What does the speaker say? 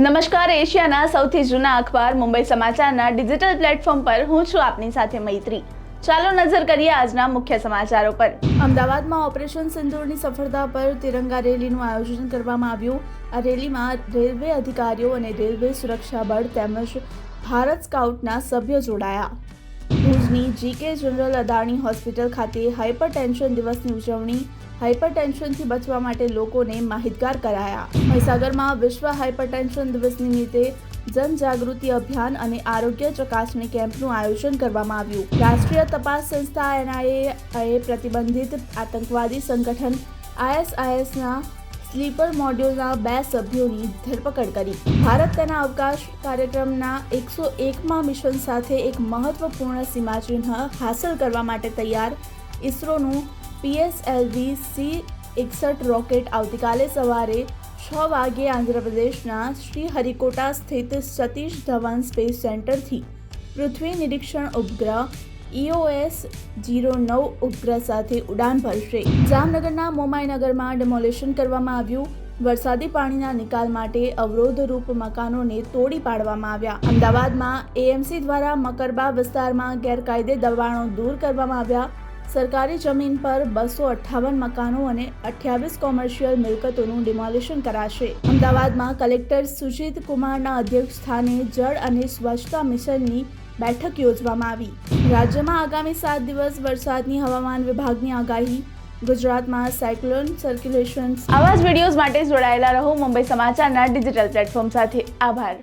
નમસ્કાર, એશિયાના સૌથી જૂના અખબાર મુંબઈ સમાચારના ડિજિટલ પ્લેટફોર્મ પર હું છું આપની સાથે મૈત્રી. ચાલો નજર કરીએ આજના મુખ્ય સમાચારો પર. અમદાવાદમાં ઓપરેશન સિંદૂરની સફળતા પર તિરંગા રેલીનું આયોજન કરવામાં આવ્યું. આ રેલીમાં રેલવે અધિકારીઓ અને રેલવે સુરક્ષા બળ તેમજ ભારત સ્કાઉટના સભ્યો જોડાયા. ભુજની જીકે જનરલ અદાણી હોસ્પિટલ ખાતે હાઇપરટેન્શન દિવસની ઉજવણી હાઇપરટેન્શનથી બચવા માટે લોકોને માહિતગાર કરાયા. મહીસાગરમાં વિશ્વ હાઇપરટેન્શન દિવસ નિમિત્તે જનજાગૃતિ અભિયાન અને આરોગ્ય ચકાસણી કેમ્પનું આયોજન કરવામાં આવ્યું. રાષ્ટ્રીય તપાસ સંસ્થા એનઆઈએ પ્રતિબંધિત આતંકવાદી સંગઠન આઈએસઆઈએસના સ્લીપર મોડ્યુલના બે સભ્યોની ધરપકડ કરી. ભારત તેના અવકાશ કાર્યક્રમના એકસો એકમાં મિશન સાથે એક મહત્વપૂર્ણ સીમાચિહ્ન હાંસલ કરવા માટે તૈયાર ઇસરોનું પીએસએલવી સી એકસઠ રોકેટ આવતીકાલે સવારે છ વાગે આંધ્રપ્રદેશના શ્રીહરિકોટા સ્થિત સતીશ ધવન સ્પેસ સેન્ટરથી પૃથ્વી નિરીક્ષણ ઉપગ્રહ ઇઓએસ જીરો નવ ઉપગ્રહ સાથે ઉડાન ભરશે. જામનગરના મોમાઈનગરમાં ડેમોલેશન કરવામાં આવ્યું. વરસાદી પાણીના નિકાલ માટે અવરોધરૂપ મકાનોને તોડી પાડવામાં આવ્યા. અમદાવાદમાં એએમસી દ્વારા મકરબા વિસ્તારમાં ગેરકાયદે દબાણો દૂર કરવામાં આવ્યા. સરકારી જમીન પર બસો અઠ્ઠાવન મકાનો અને અઠ્યાવીસ કોમર્શિયલ મિલકતોનું ડિમોલિશન કરાશે. અમદાવાદમાં કલેક્ટર સુજીત કુમારના અધ્યક્ષ સ્થાને જળ અને સ્વચ્છતા મિશનની બેઠક યોજવામાં આવી. રાજ્યમાં આગામી સાત દિવસ વરસાદની હવામાન વિભાગની આગાહી. ગુજરાતમાં સાયક્લોન સર્ક્યુલેશન આવા જ વિડીયોઝ માટે જોડાયેલા રહો મુંબઈ સમાચારના ડિજિટલ પ્લેટફોર્મ સાથે. આભાર.